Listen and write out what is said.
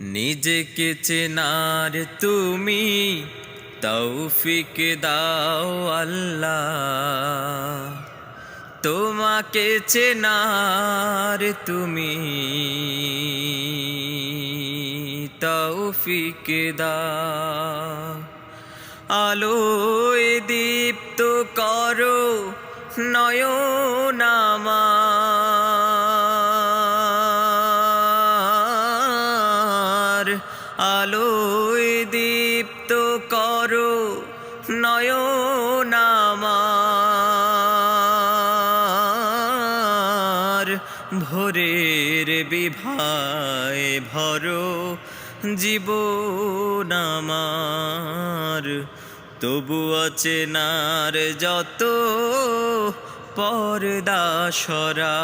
নিজেকে চেনার তুমি তৌফিক দাও আল্লাহ। তোমাকে চেনার তুমি তৌফিক দাও। আলোয় দীপ্ত করো নয়নামার আলোয় দীপ্ত করো নয়নামার। ভোরের বিভায় ভরো জীবন আমার তবু অচেনার যত পর্দা সরা।